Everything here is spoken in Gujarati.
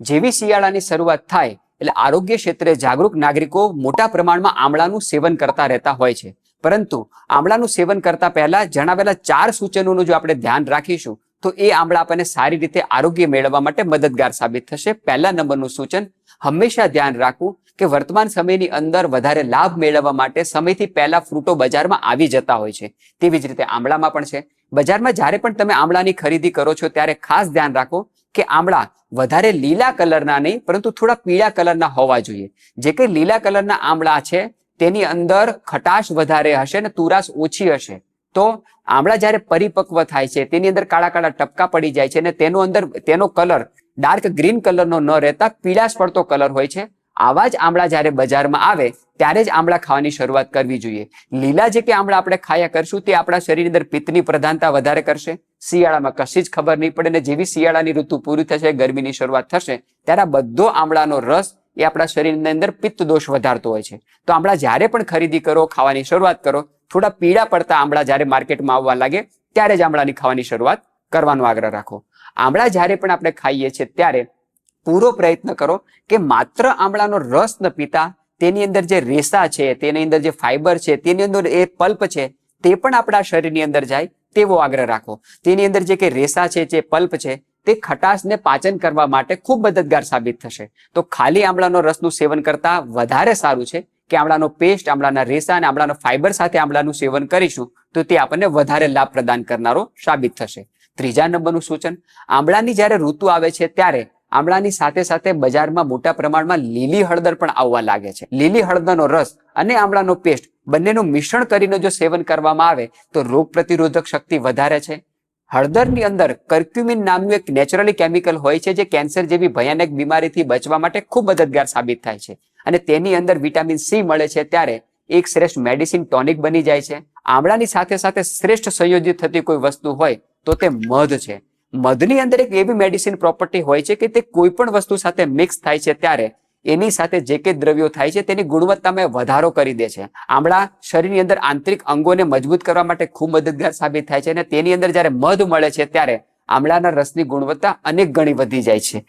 જેવી શિયાળાની શરૂઆત થાય એટલે આરોગ્ય ક્ષેત્રે જાગૃત નાગરિકો મોટા પ્રમાણમાં આમળાનું સેવન કરતા રહેતા હોય છે. પરંતુ આમળાનું સેવન કરતા પહેલા જણાવેલા ચાર સૂચનોનું જો આપણે ધ્યાન રાખીશું, તો એ આમળા આપણને સારી રીતે આરોગ્ય મેળવવા માટે મદદગાર સાબિત થશે. પહેલા નંબરનું સૂચન, હંમેશા ધ્યાન રાખવું કે વર્તમાન સમયની અંદર વધારે લાભ મેળવવા માટે સમયથી પહેલા ફ્રૂટો બજારમાં આવી જતા હોય છે. તેવી જ રીતે આમળામાં પણ છે. બજારમાં જ્યારે પણ તમે આમળાની ખરીદી કરો છો, ત્યારે ખાસ ધ્યાન રાખો કે આમળા વધારે લીલા કલરના નહીં, પરંતુ થોડા પીળા કલરના હોવા જોઈએ. જે કંઈ લીલા કલરના આમળા છે, તેની અંદર ખટાશ વધારે હશે ને તુરાશ ઓછી હશે. તો આમળા જ્યારે પરિપક્વ થાય છે, તેની અંદર કાળા કાળા ટપકા પડી જાય છે અને તેનો અંદર, તેનો કલર ડાર્ક ગ્રીન કલરનો ન રહેતા પીળાશ પડતો કલર હોય છે. આવા જ આમળા જ્યારે બજારમાં આવે, ત્યારે જ આમળા ખાવાની શરૂઆત કરવી જોઈએ. લીલા જે કે આમળા આપણે ખાયા કરશું, તે આપણા શરીરની અંદર પિત્તની પ્રધાનતા વધારે કરશે. શિયાળામાં કશી જ ખબર નહીં પડે ને જેવી શિયાળાની ઋતુ પૂરી થશે, ગરમીની શરૂઆત થશે, ત્યારે આ બધો આમળાનો રસ એ આપણા શરીરની અંદર પિત્ત દોષ વધારતો હોય છે. તો આમળા જ્યારે પણ ખરીદી કરો, ખાવાની શરૂઆત કરો, થોડા પીળા પડતા આમળા જ્યારે માર્કેટમાં આવવા લાગે, ત્યારે જ આમળાની ખાવાની શરૂઆત કરવાનો આગ્રહ રાખો. આમળા જ્યારે પણ આપણે ખાઈએ છીએ, ત્યારે પૂરો પ્રયત્ન કરો કે માત્ર આમળાનો રસ ન પીતા, તેની અંદર જે રેસા છે, તેની અંદર જે ફાઈબર છે, તેની અંદર એ પલ્પ છે, તે પણ આપણા શરીરની અંદર જાય તેવો આગ્રહ રાખો. તેની અંદર જે કે રેસા છે, જે પલ્પ છે, તે ખટાશને પાચન કરવા માટે ખૂબ મદદગાર સાબિત થશે. તો ખાલી આમળાનો રસનું સેવન કરતા વધારે સારું છે કે આમળાનો પેસ્ટ આમળાના રેસા અને આમળાનો ફાઈબર સાથે આમળાનું સેવન કરીશું, તો તે આપણને વધારે લાભ પ્રદાન કરનારો સાબિત થશે. ત્રીજા નંબરનું સૂચન, આમળાની જ્યારે ઋતુ આવે છે ત્યારે આમળાની સાથે સાથે બજારમાં મોટા પ્રમાણમાં લીલી હળદર પણ આવવા લાગે છે. લીલી હળદરનો રસ અને આમળાનો પેસ્ટ બંનેનું મિશ્રણ કરીને જો સેવન કરવામાં આવે, તો રોગ પ્રતિરોધક શક્તિ વધારે છે. હળદરની અંદર કર્ક્યુમિન નામનું એક નેચરલી કેમિકલ હોય છે, જે કેન્સર જેવી ભયાનક બીમારીથી બચવા માટે ખૂબ મદદગાર સાબિત થાય છે. અને તેની અંદર વિટામિન સી મળે છે ત્યારે એક શ્રેષ્ઠ મેડિસિન ટોનિક બની જાય છે. આમળાની સાથે સાથે શ્રેષ્ઠ સંયોજિત થતી કોઈ વસ્તુ હોય, તો તે મધ છે. મધની અંદર એક એવી મેડિસિન પ્રોપર્ટી હોય છે કે તે કોઈ પણ વસ્તુ સાથે મિક્સ થાય છે ત્યારે એની સાથે જે કે દ્રવ્યો થાય છે તેની ગુણવત્તામાં વધારો કરી દે છે. આમળા શરીરની અંદર આંતરિક અંગોને મજબૂત કરવા માટે ખૂબ મદદગાર સાબિત થાય છે અને તેની અંદર જ્યારે મધ મળે છે ત્યારે આમળાના રસની ગુણવત્તા અનેક ગણી વધી જાય છે.